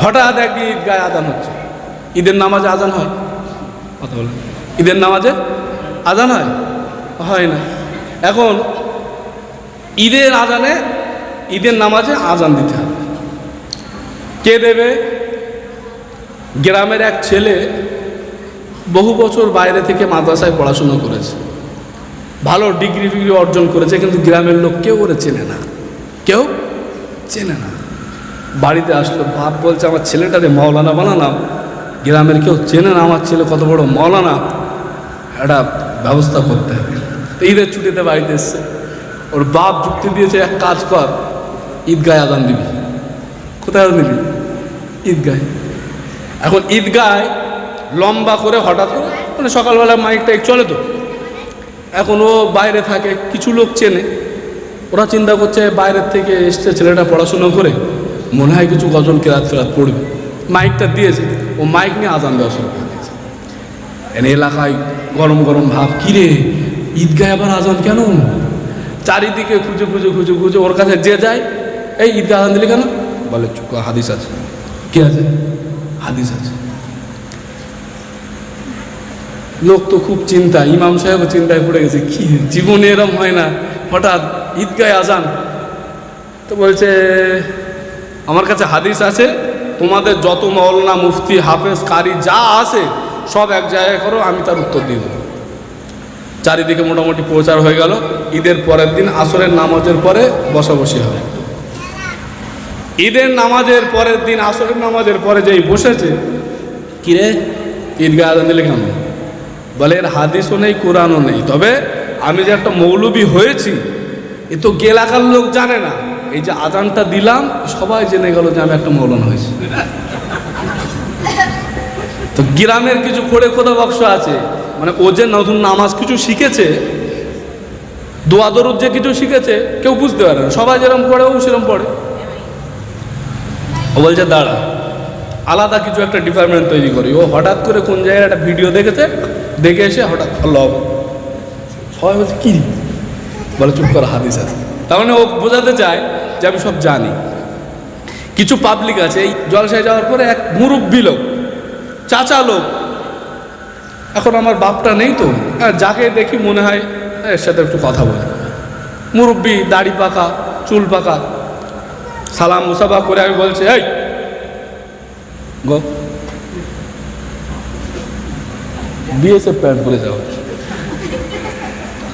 হঠাৎ একদিন ঈদগায় আজান হচ্ছে। ঈদের নামাজে আজান হয়? কথা বলেন। ঈদের নামাজে আজান হয়? হয় না। এখন ঈদের আজানে ঈদের নামাজে আজান দিতে হবে। কে দেবে? গ্রামের এক ছেলে বহু বছর বাইরে থেকে মাদ্রাসায় পড়াশুনো করেছে। ভালো ডিগ্রি ফিগ্রি অর্জন করেছে কিন্তু গ্রামের লোক কেউ করে চেনে না। কেউ চেনে না। বাড়িতে আসলো, বাপ বলছে, আমার ছেলেটারে মাওলানা বানালাম গ্রামের কেউ চেনে না আমার ছেলে কত বড় মাওলানা। একটা ব্যবস্থা করতে হবে। ঈদের ছুটিতে বাড়িতে এসছে। ওর বাপ যুক্তি দিয়েছে, এক কাজ কর ঈদগায় আদান দিবি। কোথায় দিবি? ঈদগায় এখন ঈদগায় লম্বা করে হঠাৎ করে মানে সকালবেলা মাইক টাইক চলে তো। এখন ও বাইরে থাকে, কিছু লোক চেনে। ওরা চিন্তা করছে, বাইরের থেকে এসছে ছেলেটা পড়াশুনো করে। মনে হয় কিছু গজল কেরাত ফেরাত পড়বে। মাইকটা দিয়েছে। ও মাইক নিয়ে আজান দেওয়া শুরু করে দিয়েছে। এলাকায় গরম গরম ভাব। কিরে ঈদগায় আবার আজান কেন? চারিদিকে খুঁজে খুঁজে খুঁজে খুঁজে ওর কাছে যে যায়, এই ঈদগাহ আজান দিলি কেন? বলে, চুপ হাদিস আছে। কি আছে? হাদিস আছে। লোক তো খুব চিন্তা ইমাম সাহেব চিন্তায় পড়ে গেছে। কি জীবনে এরম হয় না। হঠাৎ ঈদগায় আজান। তো বলছে আমার কাছে হাদিস আছে, তোমাদের যত মৌলানা, মুফতি, হাফেজ, কারি, যা আছে, সব এক জায়গায় করো, আমি তার উত্তর দিয়ে দেবো। চারিদিকে মোটামুটি প্রচার হয়ে গেল। ঈদের পরের দিন আসরের নামাজের পরে বসাবসি হবে। ঈদের নামাজের পরের দিন, আসরের নামাজের পরে যেই বসেছে কিরে ঈদগাহ আজান দিলে কেন? বলে, এর হাদিসও নেই, কোরআনও নেই। তবে আমি যে একটা মৌলবী হয়েছি, এ তো গেলাকার লোক জানে না। এই যে আজানটা দিলাম, সবাই জেনে গেল যে আমি একটা মৌলানা হয়েছি। তো গ্রামের কিছু খোড়ে খোদা বাক্স আছে মানে ও যে নতুন নামাজ কিছু শিখেছে দোয়া দরুদ যে কিছু শিখেছে, কেউ বুঝতে পারে না। সবাই যেরকম পড়ে, ও সেরকম পড়ে। ও বলছে, দাঁড়া, আলাদা কিছু একটা ডিপার্টমেন্ট তৈরি করি। ও হঠাৎ করে কোন জায়গায় একটা ভিডিও দেখেছে, দেখে এসে হঠাৎ লব সবাই বলছে, কি? বলে, চুপ করা, হাদিস আছে। তার মানে ও বোঝাতে চায় যে আমি সব জানি। কিছু পাবলিক আছে, এই জলসায় যাওয়ার পরে এক মুরব্বী লোক, চাচা লোক। এখন আমার বাপটা নেই তো হ্যাঁ যাকে দেখি মনে হয় এর সাথে একটু কথা বলে। মুরব্বী দাড়ি পাকা, চুল পাকা। সালাম মুসাফা করে আমি বলছি, এই, গো। বিএসএফ প্যান্ট পরে যাও।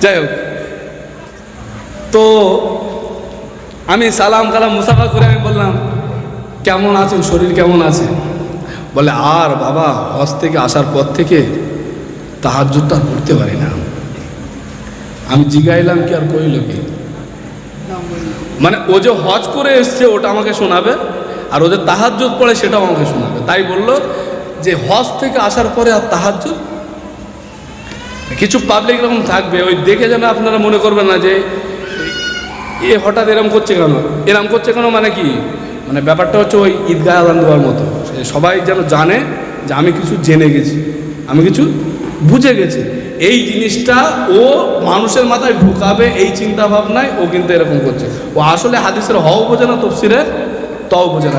যাই হোক। তো আমি সালাম কালাম মুসাফা করে আমি বললাম, কেমন আছেন? শরীর কেমন আছে? বলে, আর বাবা, হজ থেকে আসার পর থেকে তাহার জুতো আর পড়তে পারি না। আমি জিগাইলাম কি আর কইল কি? মানে ও যে হজ করে এসছে, ওটা আমাকে শোনাবে, আর ও যে তাহাজ্জুদ পড়ে, সেটাও আমাকে শোনাবে। তাই বলল যে, হজ থেকে আসার পরে আর তাহাজ্জুদ? কিছু পাবলিক এরকম থাকবে। ওই দেখে যেন আপনারা মনে করবেন না যে এ হঠাৎ এরম করছে কেন? এরম করছে কেন মানে কি? মানে ব্যাপারটা হচ্ছে ওই ঈদগাহ আদান দেওয়ার মতো। সবাই যেন জানে যে আমি কিছু জেনে গেছি, আমি কিছু বুঝে গেছি। এই জিনিসটা ও মানুষের মাথায় ঢুকাবে, এই চিন্তা ভাবনায় ও কিন্তু এরকম করছে। ও আসলে হাদিসের হও বোঝে না, তফসিরের, তও বোঝে না।